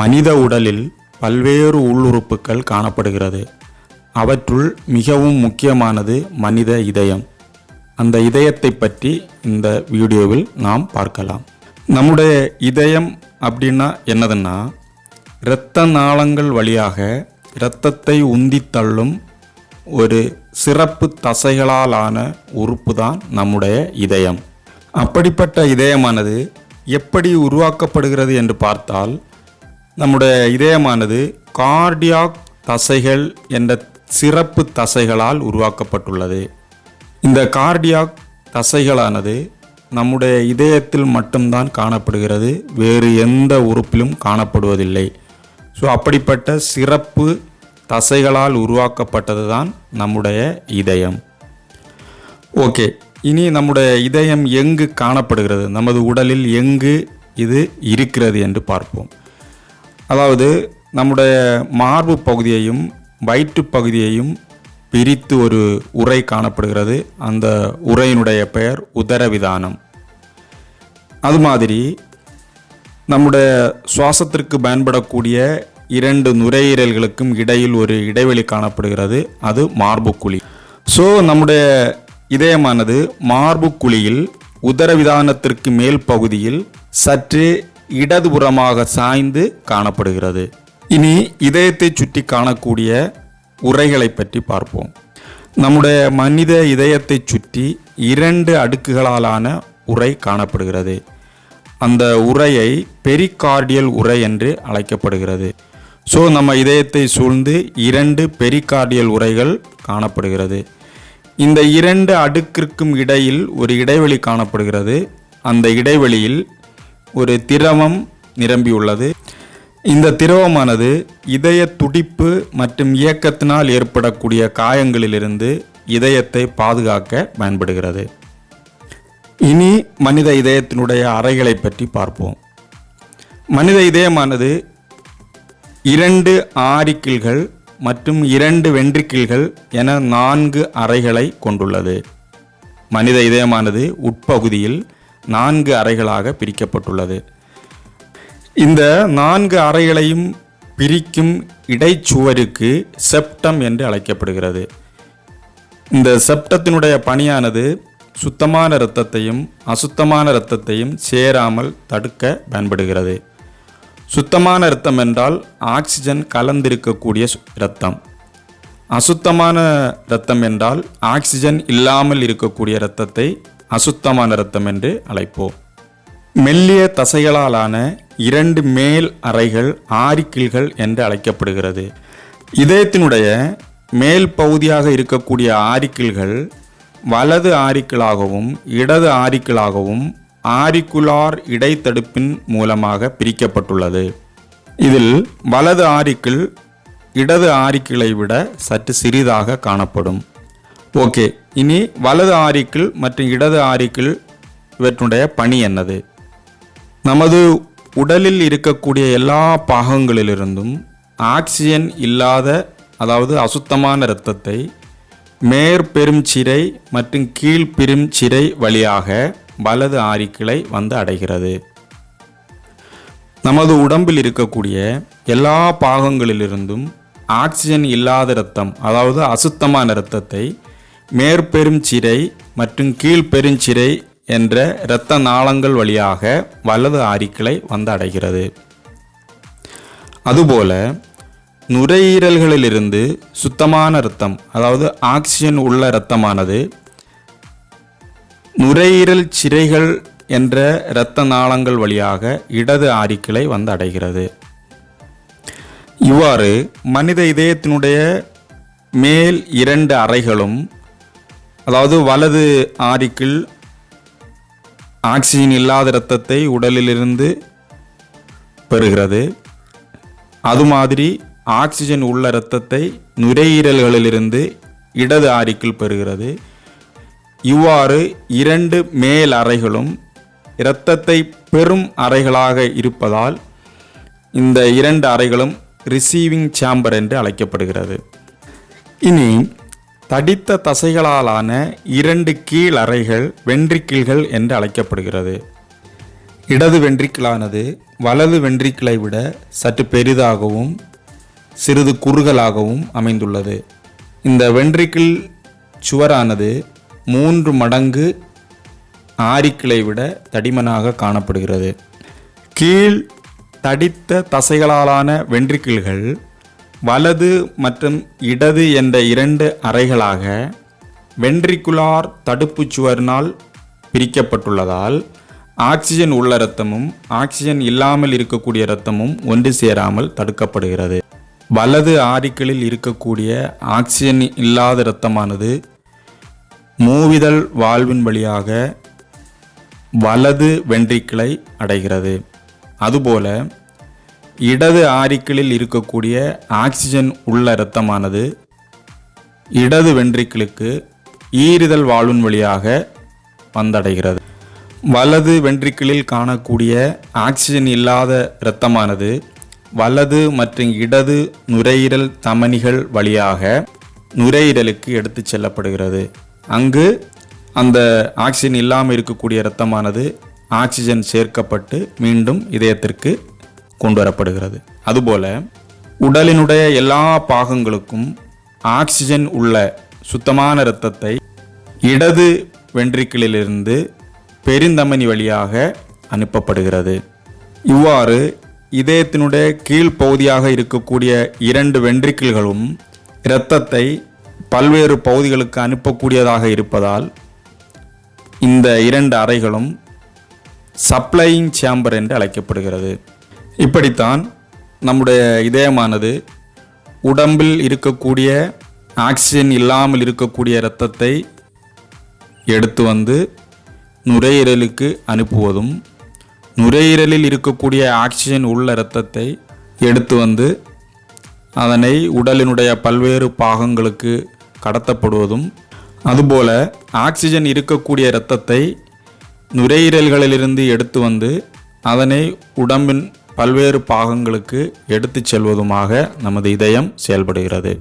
மனித உடலில் பல்வேறு உள்ளுறுப்புகள் காணப்படுகிறது. அவற்றுள் மிகவும் முக்கியமானது மனித இதயம். அந்த இதயத்தை பற்றி இந்த வீடியோவில் நாம் பார்க்கலாம். நம்முடைய இதயம் அப்படின்னா என்னதுன்னா இரத்த நாளங்கள் வழியாக இரத்தத்தை உந்தித்தள்ளும் ஒரு சிறப்பு தசைகளாலான உறுப்பு தான் நம்முடைய இதயம். அப்படிப்பட்ட இதயமானது எப்படி உருவாக்கப்படுகிறது என்று பார்த்தால் நம்முடைய இதயமானது கார்டியாக் தசைகள் என்ற சிறப்பு தசைகளால் உருவாக்கப்பட்டுள்ளது. இந்த கார்டியாக் தசைகளானது நம்முடைய இதயத்தில் மட்டும்தான் காணப்படுகிறது வேறு எந்த உறுப்பிலும் காணப்படுவதில்லை. ஸோ அப்படிப்பட்ட சிறப்பு தசைகளால் உருவாக்கப்பட்டது தான் நம்முடைய இதயம். ஓகே இனி நம்முடைய இதயம் எங்கு காணப்படுகிறது? நமது உடலில் எங்கு இது இருக்கிறது என்று பார்ப்போம். அதாவது நம்முடைய மார்பு பகுதியையும் வயிற்று பகுதியையும் பிரித்து ஒரு உரை காணப்படுகிறது. அந்த உரையினுடைய பெயர் உதரவிதானம். அது மாதிரி நம்முடைய சுவாசத்திற்கு பயன்படக்கூடிய இரண்டு நுரையீரல்களுக்கும் இடையில் ஒரு இடைவெளி காணப்படுகிறது. அது மார்புக்குழி ஸோ நம்முடைய இதயமானது மார்புக்குழியில் உதரவிதானத்திற்கு மேல் பகுதியில் சற்று இடதுபுறமாக சாய்ந்து காணப்படுகிறது. இனி இதயத்தை சுற்றி காணக்கூடிய உரைகளை பற்றி பார்ப்போம். நம்முடைய மனித இதயத்தை சுற்றி இரண்டு அடுக்குகளாலான உரை காணப்படுகிறது. அந்த உரையை பெரிகார்டியல் உரை என்று அழைக்கப்படுகிறது. ஸோ நம்ம இதயத்தை சூழ்ந்து இரண்டு பெரிகார்டியல் உரைகள் காணப்படுகிறது. இந்த இரண்டு அடுக்கிற்கும் இடையில் ஒரு இடைவெளி காணப்படுகிறது. அந்த இடைவெளியில் ஒரு திரவம் நிரம்பியுள்ளது. இந்த திரவமானது இதய துடிப்பு மற்றும் இயக்கத்தினால் ஏற்படக்கூடிய காயங்களிலிருந்து இதயத்தை பாதுகாக்க பயன்படுகிறது. இனி மனித இதயத்தினுடைய அறைகளை பற்றி பார்ப்போம். மனித இதயமானது இரண்டு ஆரிக்கிள்கள் மற்றும் இரண்டு வென்ட்ரிக்கிள்கள் என நான்கு அறைகளை கொண்டுள்ளது. மனித இதயமானது உட்பகுதியில் நான்கு அறைகளாக பிரிக்கப்பட்டுள்ளது. இந்த நான்கு அறைகளையும் பிரிக்கும் இடைச்சுவருக்கு செப்டம் என்று அழைக்கப்படுகிறது. இந்த செப்டத்தினுடைய பணியானது சுத்தமான இரத்தத்தையும் அசுத்தமான இரத்தத்தையும் சேராமல் தடுக்க பயன்படுகிறது. சுத்தமான இரத்தம் என்றால் ஆக்சிஜன் கலந்திருக்கக்கூடிய இரத்தம். அசுத்தமான இரத்தம் என்றால் ஆக்சிஜன் இல்லாமல் இருக்கக்கூடிய இரத்தத்தை அசுத்தமான இரத்தம் என்று அழைப்போம். மெல்லிய தசைகளாலான இரண்டு மேல் அறைகள் ஆரிக்கிள்கள் என்று அழைக்கப்படுகிறது. இதயத்தினுடைய மேல் பகுதியாக இருக்கக்கூடிய ஆரிக்கிள்கள் வலது ஆரிக்கிளாகவும் இடது ஆரிக்கிளாகவும் ஆரிக்குலார் இடைத்தடுப்பின் மூலமாக பிரிக்கப்பட்டுள்ளது. இதில் வலது ஆரிக்கிள் இடது ஆரிக்கிளை விட சற்று சிறிதாக காணப்படும். ஓகே. இனி வலது ஆரிக்கிள் மற்றும் இடது ஆரிக்கிள் இவற்றுடைய பணி என்னது? நமது உடலில் இருக்கக்கூடிய எல்லா பாகங்களிலிருந்தும் ஆக்சிஜன் இல்லாத அதாவது அசுத்தமான இரத்தத்தை மேற்பெரும் சிறை மற்றும் கீழ்பெரும் சிறை வழியாக வலது ஆரிக்கிளை வந்து அடைகிறது. நமது உடம்பில் இருக்கக்கூடிய எல்லா பாகங்களிலிருந்தும் ஆக்சிஜன் இல்லாத இரத்தம் அதாவது அசுத்தமான இரத்தத்தை மேற்பெருஞ்சிரை மற்றும் கீழ்பெருஞ்சிரை என்ற இரத்த நாளங்கள் வழியாக வலது ஆரிக்கிளை வந்து அடைகிறது அதுபோல நுரையீரல்களிலிருந்து சுத்தமான இரத்தம் அதாவது ஆக்சிஜன் உள்ள இரத்தமானது நுரையீரல் சிறைகள் என்ற இரத்த நாளங்கள் வழியாக இடது ஆரிக்கிளை வந்து அடைகிறது இவ்வாறு மனித இதயத்தினுடைய மேல் இரண்டு அறைகளும் அதாவது வலது ஆரிக்கிள் ஆக்சிஜன் இல்லாத இரத்தத்தை உடலிலிருந்து பெறுகிறது. அது மாதிரி ஆக்சிஜன் உள்ள இரத்தத்தை நுரையீரல்களிலிருந்து இடது ஆரிக்கில் பெறுகிறது. இவ்வாறு இரண்டு மேல் அறைகளும் இரத்தத்தை பெறும் அறைகளாக இருப்பதால் இந்த இரண்டு அறைகளும் ரிசீவிங் சேம்பர் என்று அழைக்கப்படுகிறது. இனி தடித்த தசைகளாலான இரண்டு கீழ் அறைகள் வென்றிக்கிள்கள் என்று அழைக்கப்படுகிறது. இடது வென்றிக்கிளானது வலது வென்றிக்கிளை விட சற்று பெரிதாகவும் சிறிது குறுகலாகவும் அமைந்துள்ளது. இந்த வென்றிக்கிள் சுவரானது மூன்று மடங்கு ஆரிக்கிளை விட தடிமனாக காணப்படுகிறது. கீழ் தடித்த தசைகளாலான வென்றிக்கிள்கள் வலது மற்றும் இடது என்ற இரண்டு அறைகளாக வென்ட்ரிகுலார் தடுப்புச் சுவரினால் பிரிக்கப்பட்டுள்ளதால் ஆக்சிஜன் உள்ள இரத்தமும் ஆக்சிஜன் இல்லாமல் இருக்கக்கூடிய இரத்தமும் ஒன்று சேராமல் தடுக்கப்படுகிறது. வலது ஆரிக்களில் இருக்கக்கூடிய ஆக்சிஜன் இல்லாத இரத்தமானது மூவிதழ் வாழ்வின் வழியாக வலது வென்ட்ரிக்கிளை அடைகிறது. அதுபோல இடது ஆரிக்கிளில் இருக்கக்கூடிய ஆக்சிஜன் உள்ள இரத்தமானது இடது வென்ட்ரிக்கிளுக்கு ஈறுதல் வாழ்வின் வழியாக வந்தடைகிறது. வலது வென்ட்ரிக்கிளில் காணக்கூடிய ஆக்சிஜன் இல்லாத இரத்தமானது வலது மற்றும் இடது நுரையீரல் தமனிகள் வழியாக நுரையீரலுக்கு எடுத்துச் செல்லப்படுகிறது. அங்கு அந்த ஆக்சிஜன் இல்லாமல் இருக்கக்கூடிய இரத்தமானது ஆக்சிஜன் சேர்க்கப்பட்டு மீண்டும் இதயத்திற்கு கொண்டு வரப்படுகிறது அதுபோல உடலினுடைய எல்லா பாகங்களுக்கும் ஆக்சிஜன் உள்ள சுத்தமான இரத்தத்தை இடது வென்ட்ரிக்கிளிலிருந்து பெருந்தமனி வழியாக அனுப்பப்படுகிறது. இவ்வாறு இதயத்தினுடைய கீழ்ப்பகுதியாக இருக்கக்கூடிய இரண்டு வென்ட்ரிக்கிள்களும் இரத்தத்தை பல்வேறு பகுதிகளுக்கு அனுப்பக்கூடியதாக இருப்பதால் இந்த இரண்டு அறைகளும் சப்ளையிங் சேம்பர் என்று அழைக்கப்படுகிறது. இப்படித்தான் நம்முடைய இதயமானது உடம்பில் இருக்கக்கூடிய ஆக்சிஜன் இல்லாமல் இருக்கக்கூடிய இரத்தத்தை எடுத்து வந்து நுரையீரலுக்கு அனுப்புவதும் நுரையீரலில் இருக்கக்கூடிய ஆக்சிஜன் உள்ள இரத்தத்தை எடுத்து வந்து அதனை உடலினுடைய பல்வேறு பாகங்களுக்கு கடத்தப்படுவதும் அதுபோல ஆக்சிஜன் இருக்கக்கூடிய இரத்தத்தை நுரையீரல்களிலிருந்து எடுத்து வந்து அதனை உடம்பின் பல்வேறு பாகங்களுக்கு எடுத்துச் செல்வதுமாக நமது இதயம் செயல்படுகிறது.